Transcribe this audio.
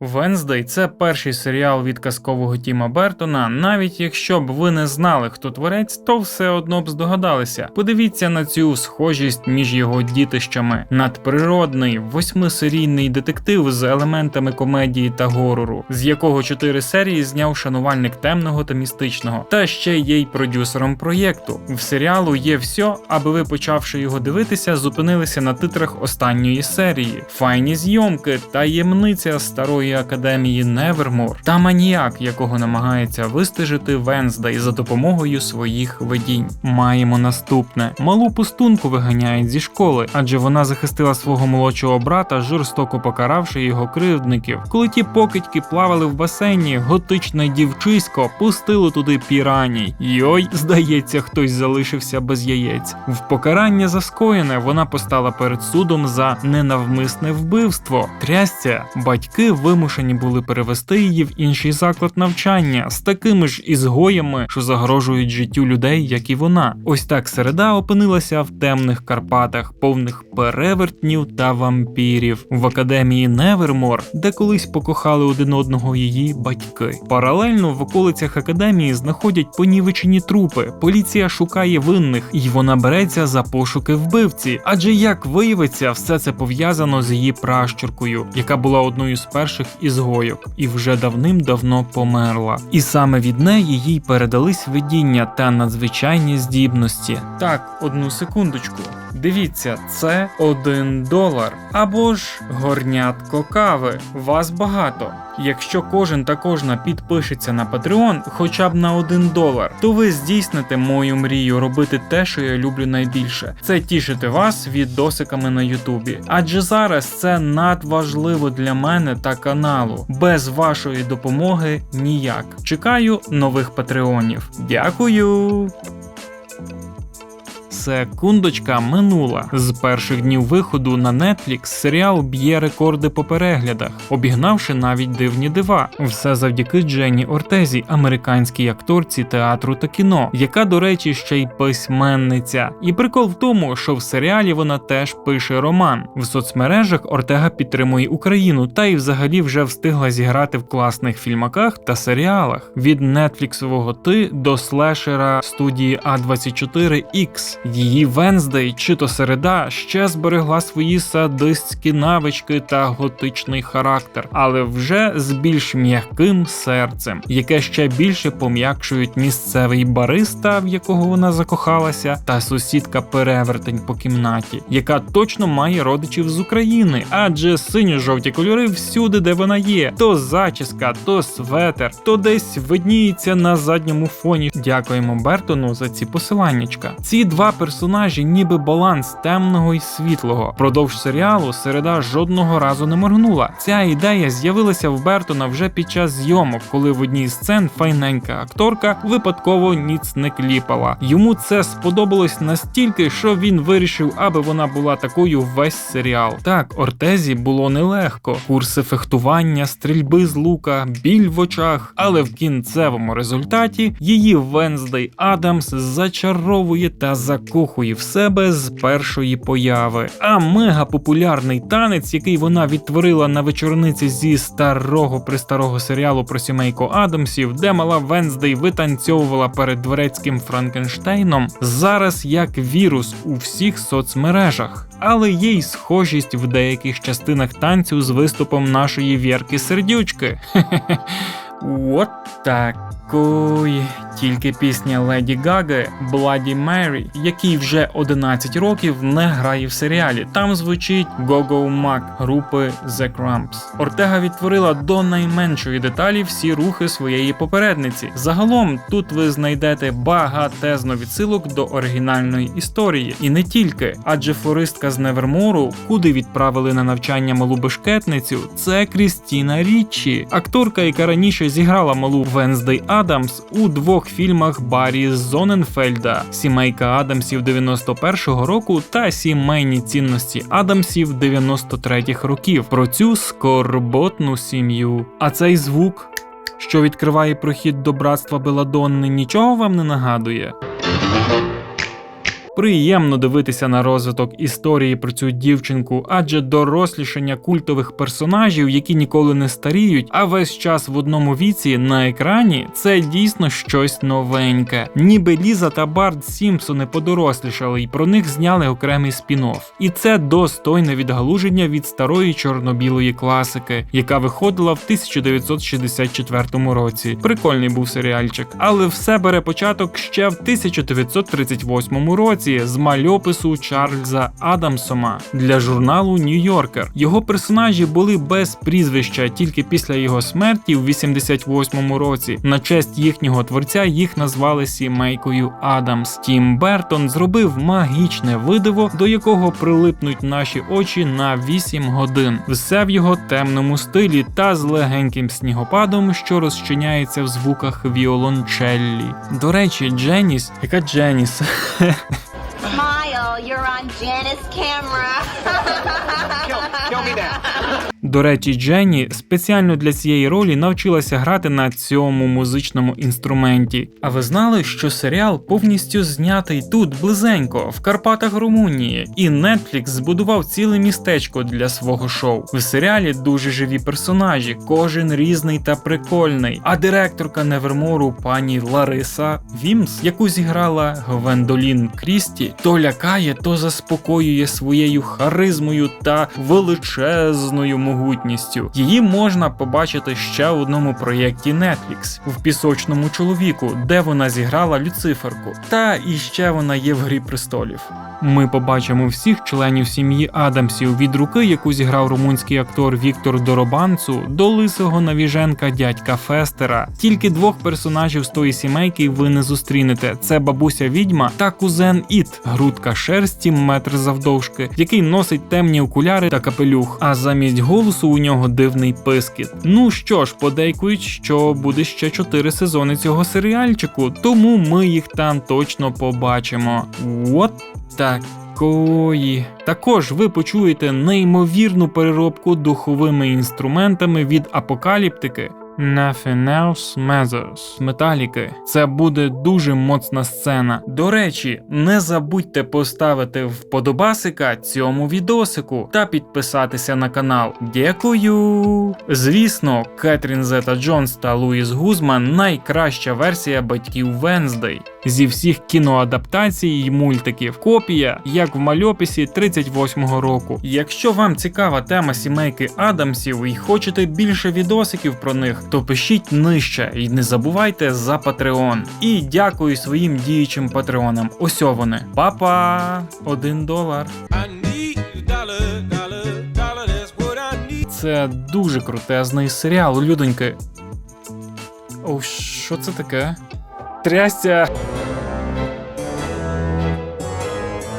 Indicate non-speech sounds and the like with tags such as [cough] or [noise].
Венздей це перший серіал від казкового Тіма Бертона. Навіть якщо б ви не знали, хто творець, то все одно б здогадалися. Подивіться на цю схожість між його дітищами. Надприродний восьмисерійний детектив з елементами комедії та горору, з якого чотири серії зняв шанувальник темного та містичного, та ще є й продюсером проєкту. В серіалу є все, аби ви, почавши його дивитися, зупинилися на титрах останньої серії. Файні зйомки, таємниця старої академії Невермор та маніяк, якого намагається вистежити Венздей за допомогою своїх видінь. Маємо наступне: малу пустунку виганяють зі школи, адже вона захистила свого молодшого брата, жорстоко покаравши його кривдників. Коли ті покидьки плавали в басейні, готичне дівчисько пустило туди піраній. Йой, здається, хтось залишився без яєць. В покарання за скоєне вона постала перед судом за ненавмисне вбивство. Трясця, батьки вимушені були перевести її в інший заклад навчання з такими ж ізгоями, що загрожують життю людей, як і вона. Ось так середа опинилася в темних Карпатах, повних перевертнів та вампірів в академії Невермор, де колись покохали один одного її батьки. Паралельно в околицях академії знаходять понівечені трупи. Поліція шукає винних, і вона береться за пошуки вбивці. Адже як виявиться, все це пов'язано з її пращуркою, яка була одною з перших ізгойок, і вже давним-давно померла. І саме від неї їй передались видіння та надзвичайні здібності. Так, одну секундочку. Дивіться, це один долар. Або ж горнятко кави. Вас багато. Якщо кожен та кожна підпишеться на Patreon хоча б на один долар, то ви здійсните мою мрію робити те, що я люблю найбільше. Це тішити вас відосиками на Ютубі. Адже зараз це надважливо для мене та каналу. Без вашої допомоги ніяк. Чекаю нових патреонів. Дякую. Секундочка минула. З перших днів виходу на Netflix серіал б'є рекорди по переглядах, обігнавши навіть дивні дива. Все завдяки Дженні Ортезі, американській акторці театру та кіно, яка, до речі, ще й письменниця. І прикол в тому, що в серіалі вона теж пише роман. В соцмережах Ортега підтримує Україну та й взагалі вже встигла зіграти в класних фільмаках та серіалах від нетфліксового ти до слешера студії А24X. Її Венздей чи то середа ще зберегла свої садистські навички та готичний характер, але вже з більш м'яким серцем, яке ще більше пом'якшують місцевий бариста, в якого вона закохалася, та сусідка перевертень по кімнаті, яка точно має родичів з України, адже синьо-жовті кольори всюди, де вона є, то зачіска, то светер, то десь видніється на задньому фоні. Дякуємо Бертону за ці посиланнячка. Ці два персонажі, ніби баланс темного і світлого. Продовж серіалу середа жодного разу не моргнула. Ця ідея з'явилася в Бертона вже під час зйомок, коли в одній з сцен файненька акторка випадково ніц не кліпала. Йому це сподобалось настільки, що він вирішив, аби вона була такою весь серіал. Так, Ортезі було нелегко. Курси фехтування, стрільби з лука, біль в очах, але в кінцевому результаті її Венздей Адамс зачаровує та закохує в себе з першої появи. А мегапопулярний танець, який вона відтворила на вечорниці зі старого пристарого серіалу про сімейку Адамсів, де мала Венздей витанцьовувала перед дворецьким Франкенштейном, зараз як вірус у всіх соцмережах. Але є й схожість в деяких частинах танцю з виступом нашої Вірки Сердючки. [laughs] Хе-хе-хе. От такої. Тільки пісня Леді Гаги Bloody Mary, який вже 11 років не грає в серіалі. Там звучить Go Go Mac групи The Cramps. Ортега відтворила до найменшої деталі всі рухи своєї попередниці. Загалом тут ви знайдете багатезно відсилок до оригінальної історії, і не тільки, адже флористка з Невермору, куди відправили на навчання малу бешкетницю, це Крістіна Річчі, акторка, яка раніше зіграла малу Венздей Адамс у двох фільмах Баррі Зоненфельда, Сімейка Адамсів 91-го року та Сімейні цінності Адамсів 93-х років про цю скорботну сім'ю. А цей звук, що відкриває прохід до братства Беладонни, нічого вам не нагадує? Приємно дивитися на розвиток історії про цю дівчинку, адже дорослішання культових персонажів, які ніколи не старіють, а весь час в одному віці на екрані, це дійсно щось новеньке. Ніби Ліза та Барт Сімпсони подорослішали, і про них зняли окремий спін-офф. І це достойне відгалуження від старої чорно-білої класики, яка виходила в 1964 році. Прикольний був серіальчик, але все бере початок ще в 1938 році з мальопису Чарльза Адамсома для журналу Нью-Йоркер. Його персонажі були без прізвища тільки після його смерті в 88 році. На честь їхнього творця їх назвали сімейкою Адамс. Тім Бертон зробив магічне видиво, до якого прилипнуть наші очі на 8 годин. Все в його темному стилі та з легеньким снігопадом, що розчиняється в звуках віолончеллі. До речі, Дженіс, яка Дженіс? [laughs] you're on Janice camera. kill, kill me now. До речі, Дженні спеціально для цієї ролі навчилася грати на цьому музичному інструменті. А ви знали, що серіал повністю знятий тут близенько, в Карпатах Румунії, і Netflix збудував ціле містечко для свого шоу. В серіалі дуже живі персонажі, кожен різний та прикольний. А директорка Невермору пані Лариса Вімс, яку зіграла Гвендолін Крісті, то лякає, то заспокоює своєю харизмою та величезною могутністю. Її можна побачити ще в одному проєкті Netflix в пісочному чоловіку, де вона зіграла Люциферку. Та і ще вона є в Грі престолів. Ми побачимо всіх членів сім'ї Адамсів від руки, яку зіграв румунський актор Віктор Доробанцу, до лисого навіженка дядька Фестера. Тільки двох персонажів з тої сімейки ви не зустрінете: це бабуся відьма та кузен Іт, грудка шерсті метр завдовжки, який носить темні окуляри та капелюх. А замість голосу у нього дивний пискіт. Ну що ж, подейкують, що буде ще чотири сезони цього серіальчику, тому ми їх там точно побачимо. От такої. Також ви почуєте неймовірну переробку духовими інструментами від апокаліптики. Nothing else matters. Металіки. Це буде дуже моцна сцена. До речі, не забудьте поставити вподобасика цьому відосику та підписатися на канал. Дякую! Звісно, Кетрін Зета Джонс та Луїс Гузман найкраща версія батьків Венздей. Зі всіх кіноадаптацій й мультиків. Копія, як в мальописі 38-го року. Якщо вам цікава тема сімейки Адамсів і хочете більше відосиків про них, то пишіть нижче і не забувайте за Patreon. І дякую своїм діючим патреонам. Ось вони. Папа! Один долар. Це дуже крутезний серіал, людоньки. О, що це таке? Трясся!